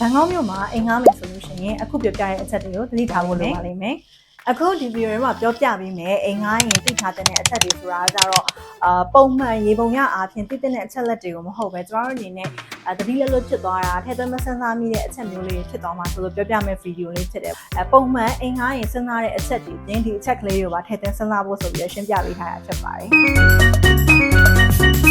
ဘန်ကောက်မြို့မှာအိမ်ငှားမယ်ဆိုလို့ရှိရင်အခုပြောပြတဲ့အချက်တွေကိုသတိထားဖို့လိုပါလိမ့်မယ်အခုဒီဗီဒီယိုထဲမှာပြောပြပေးမယ်အိမ်ငှားရင်သိထားတဲ့အချက်တွေဆိုတာကကြတော့အာပုံမှန်ရေပုံရအားဖြင့်သိတဲ့အချက်လက်တွေကိုမဟုတ်ပဲကျမတို့အနေနဲ့အဲတတိလက်လွတ်ဖြစ်သွားတာထဲသွင်းမစမ်းစားမိတဲ့အချက်မျိုးလေးတွေဖြစ်သွားမှာဆိုလို့ပြောပြမယ့်ဗီဒီယိုလေးဖြစ်တယ်အဲပုံမှန်အိမ်ငှားရင်စဉ်းစားတဲ့အချက်တွေတင်းဒီအချက်ကလေးတွေကိုပါထဲသွင်းစဉ်းစားဖို့ဆိုပြီးရှင်းပြပေးထားတာဖြစ်ပါတယ်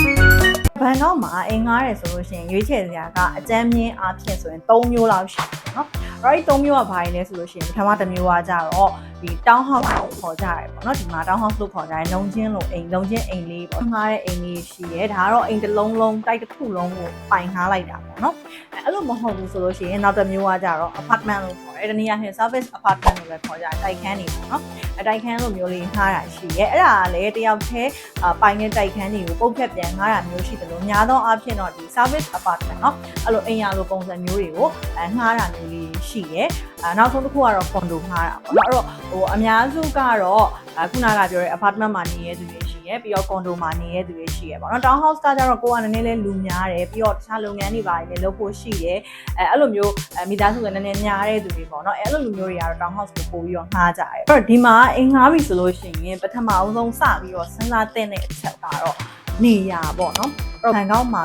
ဘန်ကောက်မှာအိမ်ငားတယ်ဆိုလို့ရှိရင်ရွေးချယ်စရာကအကြမ်းမြင့်အဖြစ်ဆိုရင်၃မျိုးလောက်ရှိတယ်နော် right ၃မျိုးကဘာတွေလဲဆိုလို့ရှိရင်ပထမတစ်မျိုးကကြတော့ ဒီ town house ကိုခေါ်ကြရတယ်ပေါ့เนาะဒီမှာ town house လို့ခေါ်ကြတယ်လုံချင်းလို့အိမ်လုံချင်းအိမ်လေးပေါ့ငှားတဲ့အိမ်လေးရှိရဲဒါကတော့အိမ်တစ်လုံးလုံးတိုက်တစ်ခုလုံးကိုပိုင်ငှားလိုက်တာပေါ့เนาะအဲ့အဲ့လိုမဟုတ်ဘူးဆိုလို့ရှိရင်နောက်တစ်မျိုးကကြတော့ apartment လို့ခေါ်တယ်တနည်းအားဖြင့် service apartment လို့လည်းခေါ်ကြတယ်တိုက်ခန်းနေပေါ့เนาะအတိုက်ခန်းလိုမျိုးလေးငှားတာရှိရဲအဲ့ဒါကလည်းတယောက်တည်းအပိုင်တဲ့တိုက်ခန်းတွေကိုပုတ်ဖြတ်ပြန်ငှားတာမျိုးရှိတယ်လို့များသောအားဖြင့်တော့ဒီ service apartment เนาะအဲ့လိုအိမ်ရလိုပုံစံမျိုးတွေကိုအဲငှားတာမျိုးလေးရှိရဲအဲနောက်ဆုံးတစ်ခုကတော့ condo ငှားတာပေါ့เนาะအဲ့တော့ ဟိုအများစုကတော့ခုနကပြောတဲ့ apartment မှာနေရသူတွေရှိရပြီးတော့ condo မှာနေရသူတွေရှိရပေါ့နော် town house ကကြတော့ကိုကနည်းနည်းလေးလူများတယ်ပြီးတော့တခြားလုပ်ငန်းတွေပါနေလုပ်ဖို့ရှိတယ်အဲအဲ့လိုမျိုးမိသားစုကနည်းနည်းများတဲ့သူတွေပေါ့နော်အဲအဲ့လိုလူမျိုးတွေကတော့ town house ကိုပို့ပြီးတော့ငှားကြတယ်အဲ့တော့ဒီမှာအင်ငှားပြီဆိုလို့ရှိရင်ပထမအဆုံးစပြီးတော့စဉ်းစားတဲ့အချက်ကတော့နေရပေါ့နော်အဲ့တော့ဘန်ကောက်မှာ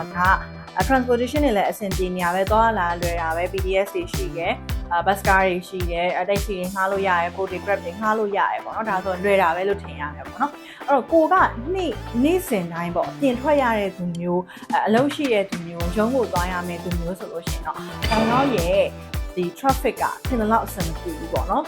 က transportation တွေလည်းအဆင်ပြေနေရပဲသွားလာလွယ်တာပဲ PDS တွေရှိရဲ့ အာ bus car တွေရှိရဲအတိုက်စီတွေငှားလို့ရတယ် boat တွေ grab တွေငှားလို့ရတယ်ပေါ့နော်ဒါဆိုလွယ်တာပဲလို့ထင်ရတယ်ပေါ့နော်အဲ့တော့ကိုကနေ့နေ့စဉ်တိုင်းပေါ့အပြင်ထွက်ရတဲ့သူမျိုးအလုပ်ရှိတဲ့သူမျိုးရုံးကိုသွားရမယ့်သူမျိုးဆိုလို့ရှိရင်တော့ဘန်ကောက်ရဲ့ဒီ traffic ကထင်တယ်လို့အဆင်မပြေဘူးပေါ့နော်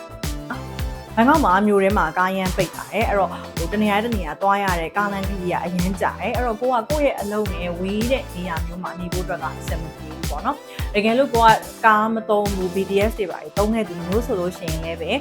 ဘန်ကောက်မှာမြို့ထဲမှာကားရမ်းပိတ်ပါတယ်အဲ့တော့ဟိုတနေရာတနေရာသွားရတဲ့ကားလမ်းကြီးကြီးကအရင်ကြာတယ်အဲ့တော့ကိုကကိုယ့်ရဲ့အလုပ်နဲ့ဝေးတဲ့နေရာမျိုးမှာနေဖို့အတွက်ကအဆင်မပြေဘူး ပေါ့နော်တကယ်လို့ကိုကကားမသုံးဘူး BTS တွေပါသုံးတဲ့သူမျိုးဆိုလို့ရှိရင်လည်းပဲ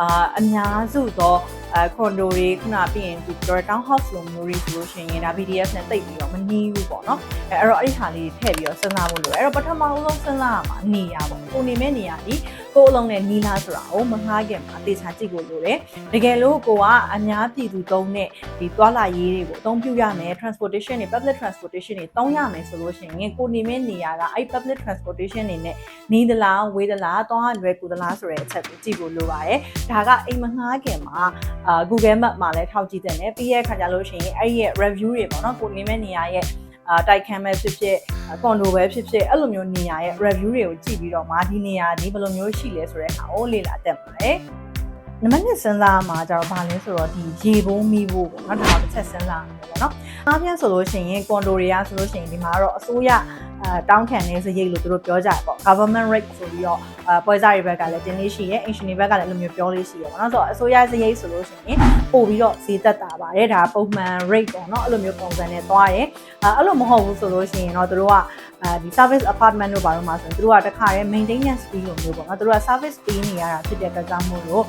အာအများစုသောအဲကွန်ဒိုတွေခုနပြီးရင်ဒီ town house လိုမျိုးတွေဆိုလို့ရှိရင်ဒါ BTS နဲ့တိတ်ပြီးတော့မနီးဘူးပေါ့နော်အဲအဲ့တော့အဲ့ဒီဟာလေးထည့်ပြီးတော့စဉ်းစားဖို့လိုတယ်အဲ့တော့ပထမဆုံးစဉ်းစားရမှာနေရပေါ့ကိုနေမဲ့နေရဒီ ကိုအလုံးနဲ့နီးလားဆိုတာကိုမငှားခင်မှာတေချာကြည့်ဖို့လိုတယ်တကယ်လို့ကိုကအများပြည်သူသုံးတဲ့ဒီသွာလာရေးတွေကိုအသုံးပြုရမယ် transportation တွေ public transportation တွေသုံးရမယ်ဆိုလို့ရှိရင်ကိုနေမဲ့နေရကအဲ့ public transportation တွေနဲ့နီးသလားဝေးသလားသွားရလွယ်ကူသလားဆိုတဲ့အချက်ကိုကြည့်ဖို့လိုပါတယ်ဒါကအိမ်မငှားခင်မှာအာ Google Map မှာလည်းထောက်ကြည့်တဲ့နဲ့ပြီးရဲ့ခါကြလို့ရှိရင်အဲ့ဒီရဲ့ review တွေပေါ့နော်ကိုနေမဲ့နေရရဲ့ အာတိုက်ခန်းပဲဖြစ်ဖြစ်ကွန်ဒိုပဲဖြစ်ဖြစ်အဲ့လိုမျိုးနေရာရဲ့ review တွေကိုကြည့်ပြီးတော့မှဒီနေရာဒီဘယ်လိုမျိုးရှိလဲဆိုတဲ့ဟာကိုလေ့လာတတ်ပါတယ်နံပါတ်1စဉ်းစားမှာကျတော့ဗာလဲဆိုတော့ဒီရေပုံးမီးဖို့ပေါ့နော်ဒါတော့တစ်ချက်စဉ်းစားရမယ်ပေါ့နော်အားဖြင့်ဆိုလို့ရှိရင်ကွန်ဒိုတွေကဆိုလို့ရှိရင်ဒီမှာတော့အစိုးရအဲ တောင်းခံနေစရိတ်လို့သူတို့ပြောကြတယ်ပေါ့ government rate ဆိုပြီးတော့အဲပွဲစားတွေဘက်ကလည်းတင်းလေးရှိရဲ action တွေဘက်ကလည်းအဲ့လိုမျိုးပြောလေးရှိရဲပေါ့နော်ဆိုတော့အစိုးရစရိတ်ဆိုလို့ရှိရင်ပို့ပြီးတော့ဈေးသက်တာပါတယ်ဒါပုံမှန် rate ပေါ့နော်အဲ့လိုမျိုးပုံစံနဲ့သွားတယ်အဲအဲ့လိုမဟုတ်ဘူးဆိုလို့ရှိရင်တော့သူတို့ကအဲ ဒီ service apartment တို့ဘာလို့မှာဆိုရင်တို့ကတခါရဲ maintenance fee လိုမျိုးပေါ့နော်တို့က service ပေးနေရတာဖြစ်တဲ့ကစားမှုလို့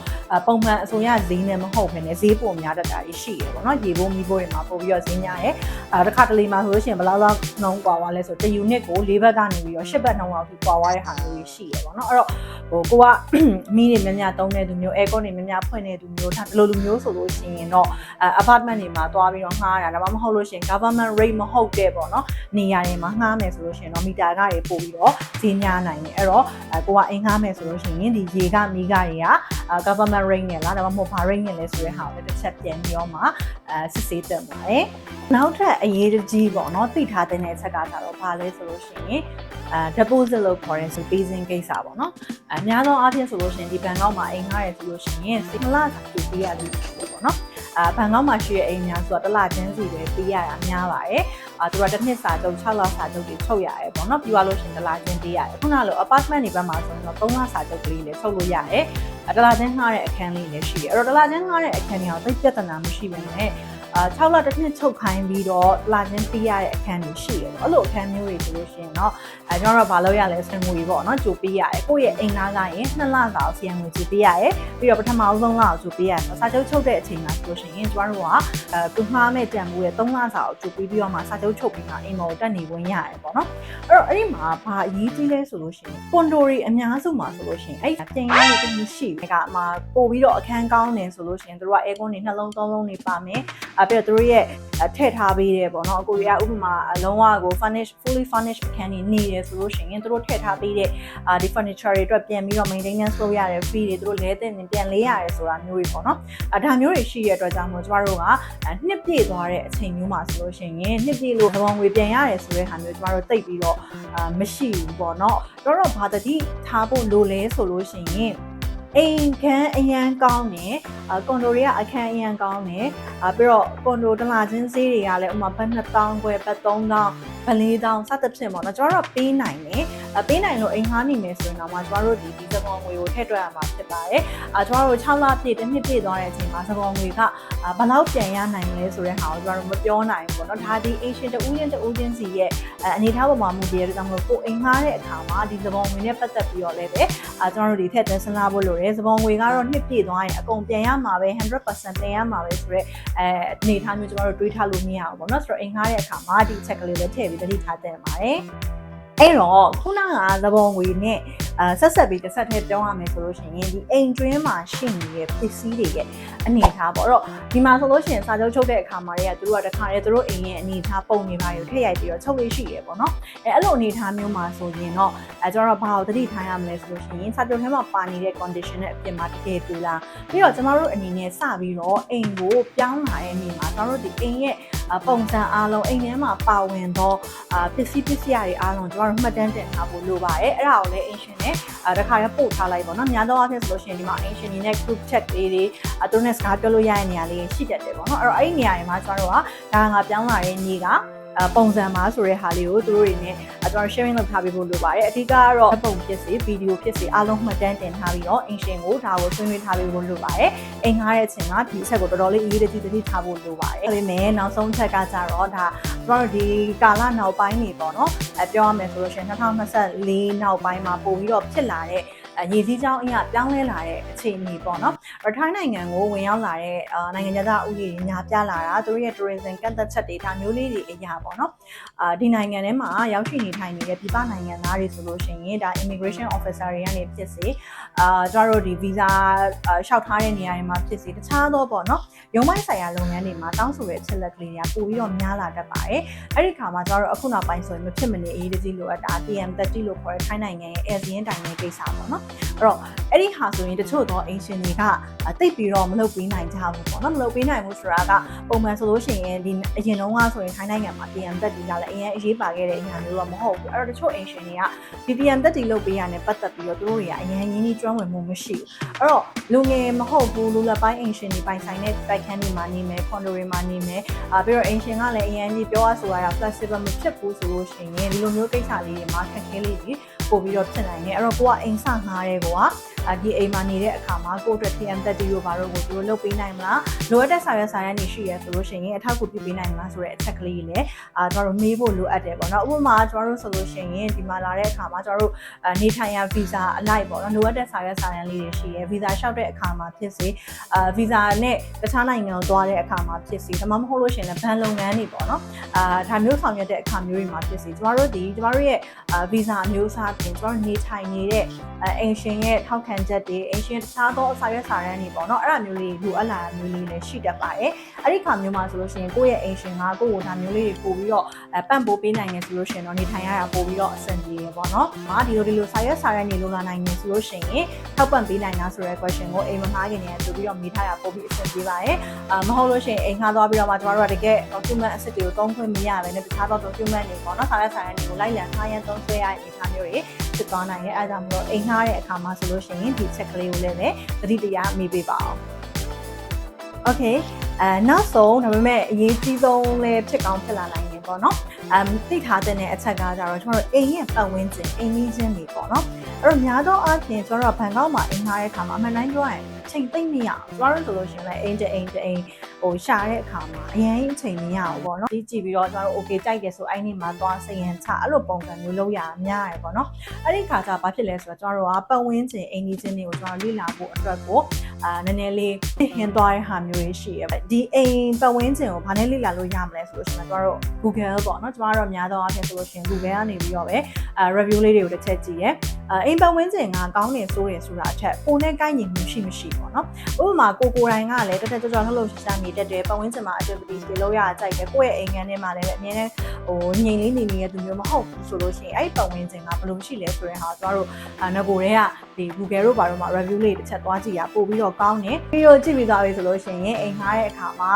ပုံမှန်အစိုးရဈေးနဲ့မဟုတ်ဘဲနဲ့ဈေးပုံများတတ်တာရှိရပေါ့နော်ရေဘိုးမီးဘိုးတွေမှာပို့ပြီးတော့ဈေးများရဲအဲတခါတလေမှာဆိုလို့ရှိရင်ဘယ်လောက်လောက်နှုန်းကွာသွားလဲဆိုတော့1 unit ကို၄ဘက်ကနေပြီးတော့၈ဘက်နှုန်းလောက်ပြီးကွာသွားတဲ့ဟာမျိုးတွေရှိရပေါ့နော်အဲ့တော့ဟိုကိုကမီးတွေများများသုံးတဲ့သူမျိုး aircon တွေများများဖွင့်တဲ့သူမျိုးဒါဒီလိုလူမျိုးဆိုလို့ရှိရင်တော့ apartment တွေမှာသွားပြီးတော့ငှားရတာဒါမှမဟုတ်လို့ရှိရင် government rate မဟုတ်တဲ့ပေါ့နော်နေရာတွေမှာငှားမယ်ဆိုလို့ရှိရင်တော့မီတာကတွေပို့ပြီးတော့ဈေးများနိုင်တယ်အဲ့တော့အဲကိုကအိမ်ငှားမယ်ဆိုလို့ရှိရင်ဒီရေကမီးကတွေက government rate နဲ့လားဒါမှမဟုတ်ဘာ rate နဲ့လဲဆိုတဲ့ဟာကိုတစ်ချက်ပြန်ပြီးတော့မှအဲစစ်ဆေးတက်ပါတယ်နောက်ထပ်အရေးကြီးပေါ့နော်သိထားတဲ့အချက်ကကြတော့ဘာလဲဆိုလို့ရှိရင်အဲ deposit လို့ခေါ်တဲ့ဆို basing ကိစ္စပေါ့နော်အများသောအားဖြင့်ဆိုလို့ရှိရင်ဒီဘန်ကောက်မှာအိမ်ငှားရဆိုလို့ရှိရင်စိမလစာကြည့်ပေးရလို့ပေါ့နော် အာဘန်ကောက်မှာရှိတဲ့အိမ်များဆိုတာတစ်လချင်းစီပဲပေးရတာများပါတယ်အာသူကတစ်နှစ်စာချုပ်6လစာချုပ်တွေချုပ်ရတယ်ပေါ့နော်ပြီးသွားလို့ရှိရင်တစ်လချင်းပေးရတယ်ခုနလို apartment တွေဘက်မှာဆိုရင်တော့3လစာချုပ်ကလေးလည်းချုပ်လို့ရတယ်အတလာချင်းငှားတဲ့အခန်းလေးလည်းရှိတယ်အဲ့တော့တလာချင်းငှားတဲ့အခန်းတွေကသိပြဿနာမရှိဘဲနဲ့အာ 6လတစ်နှစ်ချုပ်ခိုင်းပြီးတော့တလာချင်းပေးရတဲ့အခန်းတွေရှိတယ်ပေါ့အဲ့လိုအခန်းမျိုးတွေဆိုလို့ရှိရင်တော့အဲကျွန်တော်တို့ဘာလုပ်ရလဲစင်ငွေပေါ့နော်ကြိုပေးရတယ်ကိုယ့်ရဲ့အိမ်သားကရင်2လစာကိုစီယံငွေကြိုပေးရတယ်ပြီးတော့ပထမအဆုံးလကိုကြိုပေးရတယ်စာချုပ်ချုပ်တဲ့အချိန်မှာဆိုလို့ရှိရင်ကျွန်တော်တို့ကအဲသူမှားမဲ့တန်ဖိုးရဲ့3လစာကိုကြိုပေးပြီးတော့မှစာချုပ်ချုပ်ပြီးမှအိမ်မော်တက်နေဝင်ရတယ်ပေါ့နော်အဲ့တော့အဲ့ဒီမှာဘာအရေးကြီးလဲဆိုလို့ရှိရင်ကွန်ဒိုတွေအများစုမှာဆိုလို့ရှိရင်အဲ့ပြင်ရည်တမျိုးရှိတယ်ကမှပို့ပြီးတော့အခန်းကောင်းနေဆိုလို့ရှိရင်တို့က air con တွေနှလုံးသုံးလုံးနေပါမယ်အပြီးတော့သူတို့ရဲ့ထည့်ထားပေးတယ်ပေါ့နော်အခုရဥပမာအလုံးဝကို furnish fully furnished အခန်းကြီးနေရဆိုလို့ရှိရင်သူတို့ထည့်ထားပေးတဲ့အာဒီ furniture တွေအတွက်ပြန်ပြီးတော့ maintenance လုပ်ရတယ် free တွေသူတို့လဲတဲ့ပြန်လေးရတယ်ဆိုတာမျိုးတွေပေါ့နော်အဲဒါမျိုးတွေရှိရတဲ့အတွက်ကြောင့်မို့ကျမတို့ကနှစ်ပြည့်သွားတဲ့အချိန်မျိုးမှာဆိုလို့ရှိရင်နှစ်ပြည့်လို့သဘောငွေပြန်ရတယ်ဆိုတဲ့ဟာမျိုးကျမတို့သိပြီးတော့အာမရှိဘူးပေါ့နော်တော့တော့ဘာတတိထားဖို့လိုလဲဆိုလို့ရှိရင် အိမ်ခန်းအရန်ကောင်းတယ်အကွန်ဒိုတွေကအခန်းအရန်ကောင်းတယ်အပြီးတော့ကွန်ဒိုတလာချင်းဈေးတွေကလည်းဥမာဘတ်2000ခွဲဘတ်3000ဗလေးတောင်စသဖြင့်ပေါ့နော်ကျွန်တော်တို့ပေးနိုင်တယ်အပေးနိုင်လို့အိမ်ငှားနေမယ်ဆိုရင်တော့မှကျွန်တော်တို့ဒီဒီ သဘောငွေကိုထည့်တွက်ရမှာဖြစ်ပါတယ်အကျွန်တော်တို့6လပြည့်တစ်နှစ်ပြည့်သွားတဲ့အချိန်မှာသဘောငွေကဘယ်လောက်ပြန်ရနိုင်လဲဆိုတဲ့ဟာကိုကျွန်တော်တို့မပြောနိုင်ဘူးပေါ့နော်ဒါဒီအိမ်ရှင်တူးချင်းတူးချင်းစီရဲ့အနေထားပေါ်မှာမူတည်ရတဲ့ကြောင့်မို့ကိုအိမ်ငှားတဲ့အခါမှာဒီသဘောငွေနဲ့ပတ်သက်ပြီးတော့လည်းပဲအကျွန်တော်တို့ဒီထက်သက်စဉ်းစားဖို့လိုတယ်သဘောငွေကတော့နှစ်ပြည့်သွားရင်အကုန်ပြန်ရမှာပဲ100%ပြန်ရမှာပဲဆိုတော့အဲအနေထားမျိုးကျွန်တော်တို့တွေးထားလို့မရဘူးပေါ့နော်ဆိုတော့အိမ်ငှားတဲ့အခါမှာဒီချက်ကလေးလည်းထည့်ပြီးသတိထားသင့်ပါတယ် အဲ့တော့ခုနကသဘောငွေနဲ့အာဆက်ဆက်ပြီးတစ်ဆက်တည်းပြောရမယ်ဆိုလို့ရှိရင်ဒီအိမ်တွင်းမှာရှိနေတဲ့ပစ္စည်းတွေရဲ့အနေအထားပေါ့အဲ့တော့ဒီမှာဆိုလို့ရှိရင်စာချုပ်ချုပ်တဲ့အခါမှာတွေကသူတို့ကတခါတည်းသူတို့အိမ်ရဲ့အနေအထားပုံနေပါရောထည့်ရိုက်ပြီးတော့ချုပ်လေးရှိရပေါ့နော်အဲအဲ့လိုအနေအထားမျိုးမှာဆိုရင်တော့အဲကျွန်တော်တို့ဘာလို့သတိထားရမလဲဆိုလို့ရှိရင်စာချုပ်ထဲမှာပါနေတဲ့ condition နဲ့အပြင်မှာတကယ်တူလားပြီးတော့ကျွန်တော်တို့အနေနဲ့စပြီးတော့အိမ်ကိုပြောင်းလာတဲ့နေ့မှာကျွန်တော်တို့ဒီအိမ်ရဲ့ ပုံစံအားလုံးအိမ်ထဲမှာပါဝင်သောပစ္စည်းပစ္စည်းတွေအားလုံးကျွန်တော်တို့မှတ်တမ်းတင်ထားဖို့လိုပါတယ်အဲ့ဒါကိုလည်း ancient နဲ့တခါရပို့ထားလိုက်ပေါ့နော်များသောအားဖြင့်ဆိုလို့ရှိရင်ဒီမှာ ancient တွေနဲ့ group chat လေးတွေသူတို့နဲ့စကားပြောလို့ရတဲ့နေရာလေးရှိတတ်တယ်ပေါ့နော်အဲ့တော့အဲ့ဒီနေရာတွေမှာကျွန်တော်တို့ကဒါငါပြောင်းလာတဲ့နေ့က ပုံစံမှာဆိုတဲ့ဟာလေးကိုသူတို့တွေနဲ့ကျွန်တော် sharing လုပ်ထားပေးဖို့လိုပါတယ်အဓိကကတော့ပုံဖြစ်စေဗီဒီယိုဖြစ်စေအားလုံးမှတ်တမ်းတင်ထားပြီးတော့အင်ရှင်ကိုဒါကိုဆွေးနွေးထားပေးဖို့လိုပါတယ်အိမ်ငှားတဲ့အချိန်ကဒီအချက်ကိုတော်တော်လေးအရေးတကြီးသတိထားဖို့လိုပါတယ်ဒါပေမဲ့နောက်ဆုံးချက်ကကြတော့ဒါကျွန်တော်တို့ဒီကာလနောက်ပိုင်းနေပေါ့နော်အဲပြောရမယ်ဆိုလို့ရှိရင်2024နောက်ပိုင်းမှာပို့ပြီးတော့ဖြစ်လာတဲ့ ရေစည်းကြောင်းအရာပြောင်းလဲလာတဲ့အခြေအနေပေါ့နော်။ထိုင်းနိုင်ငံကိုဝင်ရောက်လာတဲ့နိုင်ငံသားဥပဒေတွေညာပြလာတာသူတို့ရဲ့ tourism ကန့်သက်ချက်တွေဒါမျိုးလေးတွေအရာပေါ့နော်။အာဒီနိုင်ငံထဲမှာရောက်ရှိနေထိုင်နေတဲ့ပြည်ပနိုင်ငံသားတွေဆိုလို့ရှိရင်ဒါ immigration officer တွေကနေဖြစ်စေအာကျတို့ဒီ visa လျှောက်ထားတဲ့နေရာတွေမှာဖြစ်စေတခြားသောပေါ့နော်။ရုံးပိုင်းဆိုင်ရာလုပ်ငန်းတွေမှာတောင်းဆိုတဲ့အချက်လက်ကလေးတွေကပိုပြီးတော့များလာတတ်ပါတယ်။အဲ့ဒီခါမှာကျတော့အခုနောက်ပိုင်းဆိုရင်မဖြစ်မနေအရေးတကြီးလိုအပ်တာ TM30 လို့ခေါ်တဲ့ထိုင်းနိုင်ငံရဲ့ ASEAN တိုင်းရဲ့ကိစ္စပေါ့နော်အဲ့တော့အဲ့ဒီဟာဆိုရင်တချို့သောအင်ရှင်တွေကတိတ်ပြီးတော့မလုပ်ပေးနိုင်ကြဘူးပေါ့နော်မလုပ်ပေးနိုင်ဘူးဆိုတာကပုံမှန်ဆိုလို့ရှိရင်ဒီအရင်တုန်းကဆိုရင်ထိုင်းနိုင်ငံမှာ TM တက်တီကလည်းအရင်အရေးပါခဲ့တဲ့အရာမျိုးတော့မဟုတ်ဘူးအဲ့တော့တချို့အင်ရှင်တွေကဒီ TM တက်တီလုပ်ပေးရတဲ့ပတ်သက်ပြီးတော့သူတို့တွေကအရင်ရင်းနှီးကျွမ်းဝင်မှုမရှိဘူးအဲ့တော့လူငယ်မဟုတ်ဘူးလူလက်ပိုင်းအင်ရှင်တွေပိုင်ဆိုင်တဲ့တိုက်ခန်းတွေမှာနေမယ်ကွန်ဒိုတွေမှာနေမယ်အာပြီးတော့အင်ရှင်ကလည်းအရင်ကြီးပြောရဆိုရတာ flexible မဖြစ်ဘူးဆိုလို့ရှိရင်ဒီလိုမျိုးကိစ္စလေးတွေမှာခက်ခဲလေးကြီးပို့ပြီးတော့ဖြစ်နိုင်တယ်အဲ့တော့ကိုကအိမ်ဆငှားတဲ့ကော ဒီအိမ်မှာနေတဲ့အခါမှာကိုယ့်အတွက် TM30 တို့ဘာလို့ကိုသူတို့လုပ်ပေးနိုင်မလားလိုအပ်တဲ့စာရွက်စာတမ်းတွေရှိရဲဆိုလို့ရှိရင်အထောက်အကူပြုပေးနိုင်မလားဆိုတဲ့အချက်ကလေးလည်းအာကျွန်တော်တို့မေးဖို့လိုအပ်တယ်ပေါ့နော်ဥပမာကျွန်တော်တို့ဆိုလို့ရှိရင်ဒီမှာလာတဲ့အခါမှာကျွန်တော်တို့နေထိုင်ရ visa အလိုက်ပေါ့နော်လိုအပ်တဲ့စာရွက်စာတမ်းလေးတွေရှိရဲ visa လျှောက်တဲ့အခါမှာဖြစ်စေအာ visa နဲ့တခြားနိုင်ငံကိုသွားတဲ့အခါမှာဖြစ်စေဒါမှမဟုတ်လို့ရှိရင်လည်းဘဏ်လုပ်ငန်းတွေပေါ့နော်အာဒါမျိုးဆောင်ရွက်တဲ့အခါမျိုးတွေမှာဖြစ်စေကျွန်တော်တို့ဒီကျွန်တော်တို့ရဲ့ visa အမျိုးအစားပြင်ကျွန်တော်နေထိုင်နေတဲ့အိမ်ရှင်ရဲ့ထောက်ခံချက်တွေအိမ်ရှင်တခြားသောအစာရွက်စာရမ်းတွေပေါ့နော်အဲ့ဒါမျိုးလေးလိုအပ်လာတာမျိုးလေးလည်းရှိတတ်ပါတယ်အဲ့ဒီခါမျိုးမှာဆိုလို့ရှိရင်ကိုယ့်ရဲ့အိမ်ရှင်ကကိုယ့်ကိုဒါမျိုးလေးတွေပို့ပြီးတော့ပန့်ပိုးပေးနိုင်နေဆိုလို့ရှိရင်တော့နေထိုင်ရတာပို့ပြီးတော့အဆင်ပြေရပေါ့နော်။မာဒီလိုဒီလိုစာရွက်စာရမ်းတွေလိုလာနိုင်နေဆိုလို့ရှိရင်ထောက်ပံ့ပေးနိုင်လားဆိုတဲ့ question ကိုအိမ်မငှားခင်နေဆိုပြီးတော့မိထားရပို့ပြီးအဆင်ပြေပါတယ်။အာမဟုတ်လို့ရှိရင်အိမ်ငှားသွားပြီးတော့မှကျမတို့ကတကယ် document အစစ်တွေကိုသုံးခွင့်မရဘဲနဲ့တခြားသော document တွေပေါ့နော်စာရွက်စာရမ်းတွေကိုလိုက်လံငှားရမ်းသုံးဆွဲရတဲ့အနေအထားမျိုးတွေ ဖြစ်သွားနိုင်တယ်အဲဒါကြောင့်မလို့အိမ်ငှားတဲ့အခါမှာဆိုလို့ရှိရင်ဒီချက်ကလေးကိုလည်းသတိတရားမိပေးပါအောင် Okay အဲနောက်ဆုံးဒါပေမဲ့အရေးကြီးဆုံးလည်းဖြစ်ကောင်းဖြစ်လာနိုင်တယ်ပေါ့နော်အမ်သိထားတဲ့အချက်ကကြတော့ကျွန်တော်တို့အိမ်ရဲ့ပတ်ဝန်းကျင်အိမ်ကြီးချင်းတွေပေါ့နော်အဲ့တော့များသောအားဖြင့်ကျွန်တော်တို့ဘန်ကောက်မှာအိမ်ငှားတဲ့အခါမှာအမှန်တိုင်းပြောရင်ချိန်သိမ့်မရဘူးကျွန်တော်တို့ဆိုလို့ရှိရင်လည်းအိမ်တအိမ်တအိမ် ဟိုရှာတဲ့အခါမှာအရင်အချိန်မရဘူးပေါ့နော်ဒီကြည့်ပြီးတော့ကျွန်တော်တို့ okay ကြိုက်တယ်ဆိုအဲ့ဒီမှာသွားစရင်ချအဲ့လိုပုံစံမျိုးလုပ်ရများရယ်ပေါ့နော်အဲ့ဒီခါကျဘာဖြစ်လဲဆိုတော့ကျွန်တော်တို့ကပတ်ဝန်းကျင်အိမ်ကြီးချင်းတွေကိုကျွန်တော်လေ့လာဖို့အတွက်ကိုအာနည်းနည်းလေးဟင်းသွားတဲ့ဟာမျိုးတွေရှိရဲ့ဒီအိမ်ပတ်ဝန်းကျင်ကိုဘာနဲ့လေ့လာလို့ရမလဲဆိုလို့ရှိရင်ကျွန်တော်တို့ Google ပေါ့နော်ကျွန်တော်တို့အများသောအားဖြင့်ဆိုလို့ရှိရင် Google ကနေပြီးတော့ပဲအာ review လေးတွေကိုတစ်ချက်ကြည့်ရဲအာအိမ်ပတ်ဝန်းကျင်ကကောင်းနေဆိုးတယ်ဆိုတာအထက်ပုံနဲ့ကိုက်ညီမှုရှိမရှိပေါ့နော်ဥပမာကိုကိုယ်တိုင်ကလည်းတက်တက်ကြွကြွလှုပ်လှုပ်ရှားရှားနေတတ်တယ်ပတ်ဝန်းကျင်မှာ activities တွေလုပ်ရကြိုက်တယ်ကိုယ့်ရဲ့အိမ်ခန်းထဲမှာလည်းအမြဲတမ်းဟိုငြိမ်လေးနေနေတဲ့သူမျိုးမဟုတ်ဘူးဆိုလို့ရှိရင်အဲ့ဒီပတ်ဝန်းကျင်ကဘယ်လိုရှိလဲဆိုတဲ့ဟာကျွန်တော်တို့အာငကိုတွေကဒီ Google တို့ဘာတို့မှာ review လေးတစ်ချက်သွားကြည့်ရပို့ပြီးတော့ကောင်းတယ်ပြီးတော့ကြည့်ပြီးသွားပြီဆိုလို့ရှိရင်အိမ်ငှားတဲ့အခါမှာ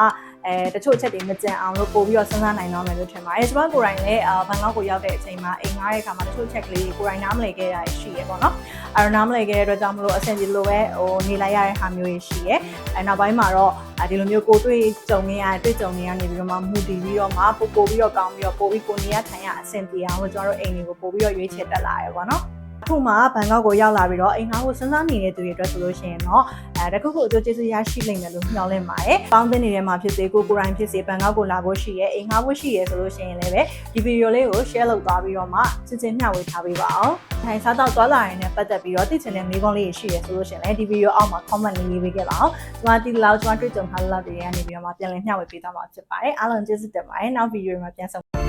အဲတချို့ချက်တွေမကြံအောင်လို့ပို့ပြီးတော့စဉ်းစားနိုင်တော့မယ်လို့ထင်ပါတယ်။ကျွန်မကိုယ်တိုင်လည်းအာဘန်ကောက်ကိုရောက်တဲ့အချိန်မှာအိမ်ငှားတဲ့အခါမှာတချို့ချက်ကလေးတွေကိုယ်တိုင်နားမလည်ခဲ့ရရှိရပေါ့နော်။အဲတော့နားမလည်ခဲ့တဲ့အတွက်ကြောင့်မလို့အဆင်ပြေလို့ပဲဟိုနေလိုက်ရတဲ့ဟာမျိုးတွေရှိရဲ။အဲနောက်ပိုင်းမှာတော့ဒီလိုမျိုးကိုတွေ့ကြုံနေရတွေ့ကြုံနေရနေပြီးတော့မှမူတည်ပြီးတော့မှပို့ပို့ပြီးတော့ကောင်းပြီးတော့ပို့ပြီးကိုနေရထိုင်ရအဆင်ပြေအောင်လို့ကျွန်တော်တို့အိမ်တွေကိုပို့ပြီးတော့ရွေးချယ်တက်လာရပေါ့နော်။ အခုမှဘန်ကောက်ကိုရောက်လာပြီးတော့အိမ်ငှားကိုစဉ်းစားနေတဲ့သူတွေအတွက်ဆိုလို့ရှိရင်တော့အဲတခုခုအကျိုးကျေးဇူးရရှိလိမ့်မယ်လို့မျှော်လင့်ပါတယ်။ပေါင်းတဲ့နေတဲ့မှာဖြစ်စေကိုကိုယ်တိုင်ဖြစ်စေဘန်ကောက်ကိုလာဖို့ရှိရဲအိမ်ငှားဖို့ရှိရဲဆိုလို့ရှိရင်လည်းပဲဒီဗီဒီယိုလေးကို share လုပ်သွားပြီးတော့မှစစ်စစ်မျှဝေထားပေးပါအောင်။ထိုင်စားတော့သွားလာရင်လည်းပတ်သက်ပြီးတော့သိချင်တဲ့မေးခွန်းလေးတွေရှိရဲဆိုလို့ရှိရင်လည်းဒီဗီဒီယိုအောက်မှာ comment လေးရေးပေးခဲ့ပါအောင်။ကျွန်မဒီလောက်ကျွန်မတွေ့ကြုံထားတဲ့လောက်တွေကနေပြီးတော့မှပြန်လည်မျှဝေပေးသွားမှာဖြစ်ပါတယ်။အားလုံးကျေးဇူးတင်ပါတယ်။နောက်ဗီဒီယိုမှာပြန်ဆုံ